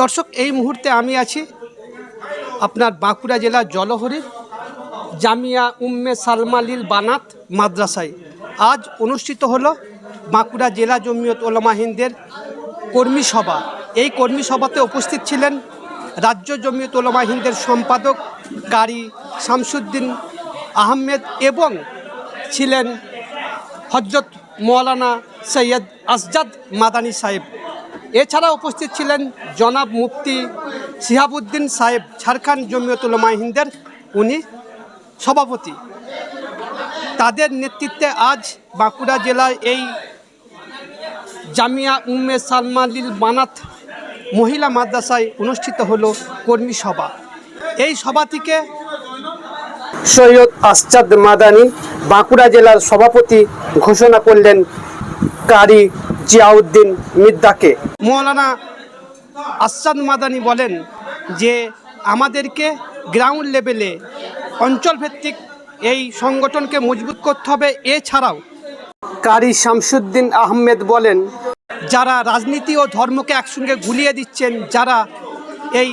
দর্শক, এই মুহূর্তে আমি আছি আপনার বাঁকুড়া জেলার জলহরির জামিয়া উম্মে সালমালিল বানাত মাদ্রাসায়। আজ অনুষ্ঠিত হলো বাঁকুড়া জেলা জমিয়ত ওলামা হিন্দের কর্মী সভা। এই কর্মী সভাতে উপস্থিত ছিলেন রাজ্য জমিয়ত ওলামা হিন্দের সম্পাদক কারি শামসুদ্দিন আহমেদ এবং ছিলেন হজরত মৌলানা সৈয়দ আসজাদ মাদানী সাহেব। এছাড়া উপস্থিত ছিলেন জনাব মুফতি শিহাবুদ্দিন সাহেব ঝাড়খণ্ড জমিয়তুল মাহিন্দের উনি সভাপতি। তাদের নেতৃত্বে আজ বাঁকুড়া জেলায় এই জামিয়া উম্মে সালমালিল বানাত মহিলা মাদ্রাসায় অনুষ্ঠিত হলো কর্মী সভা। এই সভাটিকে সৈয়দ আসজাদ মাদানি বাঁকুড়া জেলার সভাপতি ঘোষণা করলেন কারি জিয়াউদ্দিন মিদ্দাকে। মৌলানা আসাদ মাদানি বলেন যে আমাদেরকে গ্রাউন্ড লেভেলে অঞ্চলভিত্তিক এই সংগঠনকে মজবুত করতে হবে। এছাড়াও কারি শামসুদ্দিন আহমেদ বলেন, যারা রাজনীতি ও ধর্মকে একসঙ্গে গুলিয়ে দিচ্ছেন, যারা এই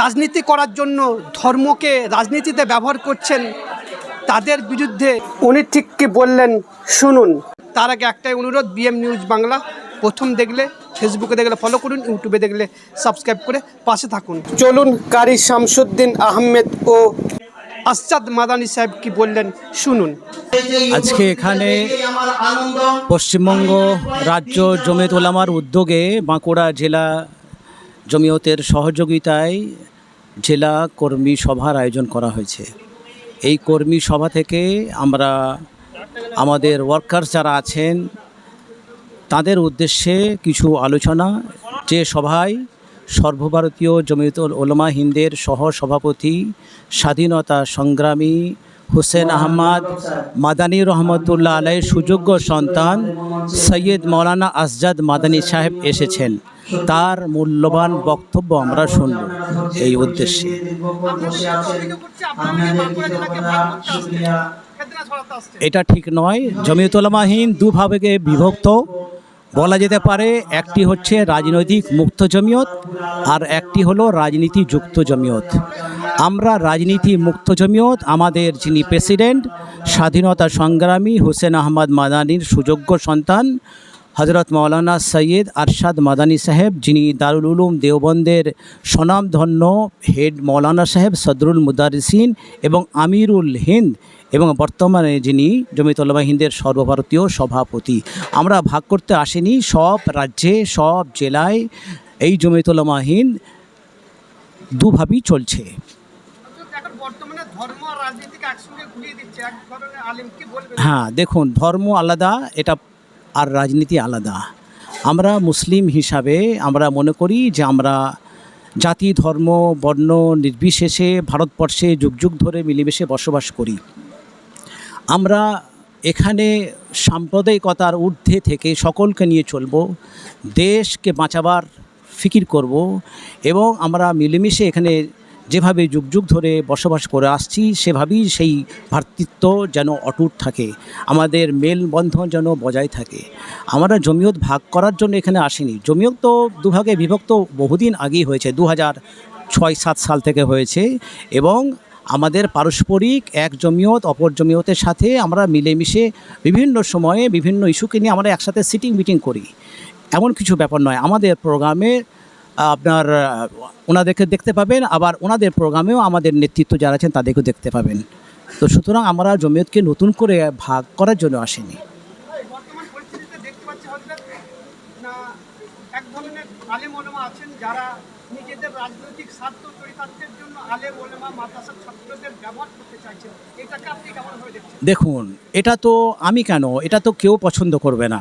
রাজনীতি করার জন্য ধর্মকে রাজনীতিতে ব্যবহার করছেন, তাদের বিরুদ্ধে উনি ঠিক কি বললেন শুনুন। তার আগে একটাই অনুরোধ বিএম নিউজ বাংলা প্রথম দেখলে ফেসবুকে দেখলে ফলো করুন ইউটিউবে দেখলে সাবস্ক্রাইব করে পাশে থাকুন। চলুন কারি শামসুদ্দিন আহমেদ ও আসাদ মাদানী সাহেব কি বললেন শুনুন। আজকে এখানে পশ্চিমবঙ্গ রাজ্য জমিয়ত ওলামার উদ্যোগে বাঁকুড়া জেলা জমিয়তের সহযোগিতায় জেলা কর্মী সভার আয়োজন করা হয়েছে। এই কর্মী সভা থেকে আমরা আমাদের ওয়ার্কার্স যারা আছেন তাদের উদ্দেশ্যে কিছু আলোচনা যে সভায় সর্বভারতীয় জমিয়ত ওলমা হিন্দের সহ সভাপতি স্বাধীনতা সংগ্রামী হুসেন আহমদ, মাদানী রহমতুল্লাহ আলাইয়ের সুযোগ্য সন্তান সৈয়দ মৌলানা আসজাদ মাদানী সাহেব এসেছেন। তার মূল্যবান বক্তব্য আমরা শুনব এই উদ্দেশ্যে। এটা ঠিক নয় জমিয়তুলামাহীন দুভাবে বিভক্ত। বলা যেতে পারে, একটি হচ্ছে রাজনৈতিক মুক্ত জমিয়ত আর একটি হলো রাজনীতি যুক্ত জমিয়ত। আমরা রাজনীতি মুক্ত জমিয়ত, আমাদের যিনি প্রেসিডেন্ট, স্বাধীনতা সংগ্রামী হোসেন আহমদ মাদানির সুযোগ্য সন্তান হজরত মৌলানা সৈয়দ আরশাদ মাদানী সাহেব, যিনি দারুল উলুম দেওবন্দের স্বনামধন্য হেড মৌলানা সাহেব সদরুল মুদারিসিন এবং আমিরুল হিন্দ এবং বর্তমানে যিনি জমিতলমা হিন্দের সর্বভারতীয় সভাপতি আমরা ভাগ করতে আসিনি সব রাজ্যে সব জেলায় এই জমিতলমা হিন্দ দুভাবেই চলছে। হ্যাঁ দেখুন ধর্ম আলাদা এটা আর রাজনীতি আলাদা। আমরা মুসলিম হিসাবে আমরা মনে করি যে আমরা জাতি ধর্ম বর্ণ নির্বিশেষে ভারতবর্ষে যুগ যুগ ধরে মিলেমিশে বসবাস করি। আমরা এখানে সাম্প্রদায়িকতার ঊর্ধ্বে থেকে সকলকে নিয়ে চলব, দেশকে বাঁচাবার ফিকির করব এবং আমরা মিলেমিশে এখানে যেভাবে যুগ যুগ ধরে বসবাস করে আসছি, সেভাবেই সেই ভ্রাতৃত্ব যেন অটুট থাকে, আমাদের মেলবন্ধন যেন বজায় থাকে। আমরা জমিয়ত ভাগ করার জন্য এখানে আসিনি। জমিয়ত তো দুভাগে বিভক্ত বহুদিন আগেই হয়েছে দু ছয় সাত সাল থেকে হয়েছে এবং আমাদের পারস্পরিক, এক জমিয়ত, অপর জমিয়তের সাথে আমরা মিলেমিশে বিভিন্ন সময়ে বিভিন্ন ইস্যুকে নিয়ে আমরা একসাথে সিটিং মিটিং করি। এমন কিছু ব্যাপার নয়। আমাদের প্রোগ্রামে আপনার ওনাদেরকে দেখতে পাবেন, আবার ওনাদের প্রোগ্রামেও আমাদের নেতৃত্ব যারা আছেন তাদেরকেও দেখতে পাবেন। তো সুতরাং আমরা জমিয়তকে নতুন করে ভাগ করার জন্য আসেনি। যারা নিজেদের রাজনৈতিক স্বার্থ চরিতার্থের জন্য আলেম ওলেমা মাদ্রাসার ছাত্রদের ব্যবহার করতে চাইছেন। এটাকে আপনি কেমন ভাবে দেখছেন? দেখুন, এটা তো আমি কেন? এটা তো কেউ পছন্দ করবে না।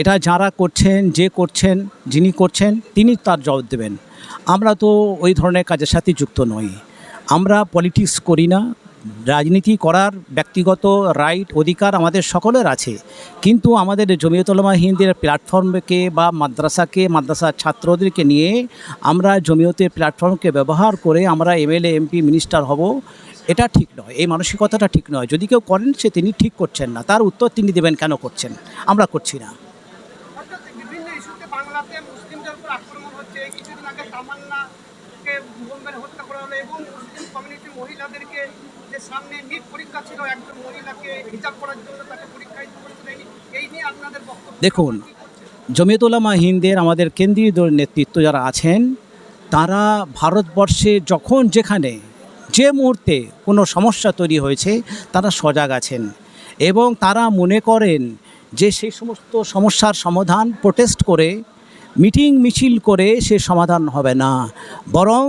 এটা যারা করছেন, যে করছেন, যিনি করছেন, তিনি তার জবাব দেবেন। আমরা তো ওই ধরনের কাজের সাথে যুক্ত নই। আমরা পলিটিক্স করি না রাজনীতি করার ব্যক্তিগত রাইট অধিকার আমাদের সকলের আছে। কিন্তু আমাদের জমিয়তলমা হিন্দের প্ল্যাটফর্মকে বা মাদ্রাসাকে মাদ্রাসার ছাত্রদেরকে নিয়ে আমরা জমিয়তের প্ল্যাটফর্মকে ব্যবহার করে আমরা এমএলএ এমপি মিনিস্টার হব, এটা ঠিক নয়। এই মানসিকতাটা ঠিক নয়। যদি কেউ করেন, সে তিনি ঠিক করছেন না। তার উত্তর তিনি দেবেন কেন করছেন? আমরা করছি না। বাংলাতে মুসলিমদের উপর আক্রমণ হচ্ছে। কিছুদিন আগে থেকে তামান্নাকে বোম্বের হত্যা করা হলো এবং মুসলিম কমিউনিটি মহিলাদেরকে যে সামনে নিট পরীক্ষা ছিল, একজন মহিলাকে হিজাব করার জন্য তাকে পরীক্ষায় এই নিয়ে আপনাদের বক্তব্য দেখুন জমিয়তুলামা হিন্দের আমাদের কেন্দ্রীয় দল নেতৃত্ব যারা আছেন, তারা ভারতবর্ষে যখন যেখানে যে মুহূর্তে কোনো সমস্যা তৈরি হয়েছে, তারা সজাগ আছেন এবং তারা মনে করেন যে সেই সমস্ত সমস্যার সমাধান প্রোটেস্ট করে মিটিং মিছিল করে সে সমাধান হবে না। বরং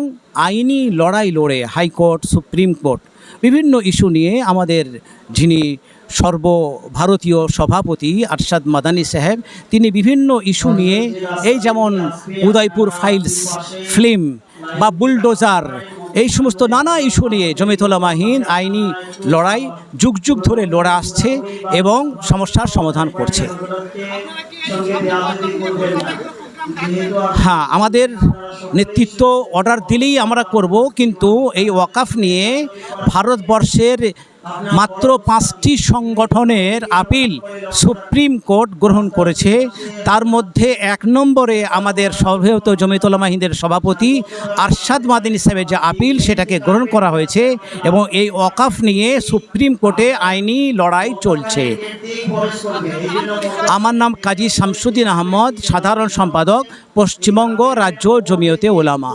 আইনি লড়াই লড়ে হাইকোর্ট, সুপ্রিম কোর্ট বিভিন্ন ইস্যু নিয়ে আমাদের যিনি সর্বভারতীয় সভাপতি আরশাদ মাদানী সাহেব, তিনি বিভিন্ন ইস্যু নিয়ে এই যেমন উদয়পুর ফাইলস, ফিল্ম বা বুলডোজার, এই সমস্ত নানা ইস্যু নিয়ে জমিতলামাহীন আইনি লড়াই যুগ যুগ ধরে লড়ে আসছে এবং সমস্যার সমাধান করছে। হ্যাঁ আমাদের নেতৃত্ব অর্ডার দিলেই আমরা করব কিন্তু এই ওয়াকাফ নিয়ে ভারতবর্ষের মাত্র পাঁচটি সংগঠনের আপিল সুপ্রিম কোর্ট গ্রহণ করেছে। তার মধ্যে এক নম্বরে আমাদের সর্বহত জমিতলা মাহিন্দের সভাপতি আরশাদ মাদিন সাহেবের যে আপিল, সেটাকে গ্রহণ করা হয়েছে এবং এই ওয়াকাফ নিয়ে সুপ্রিম কোর্টে আইনি লড়াই চলছে। আমার নাম কাজী শামসুদ্দিন আহমদ, সাধারণ সম্পাদক, পশ্চিমবঙ্গ রাজ্য জমিয়তে ওলামা।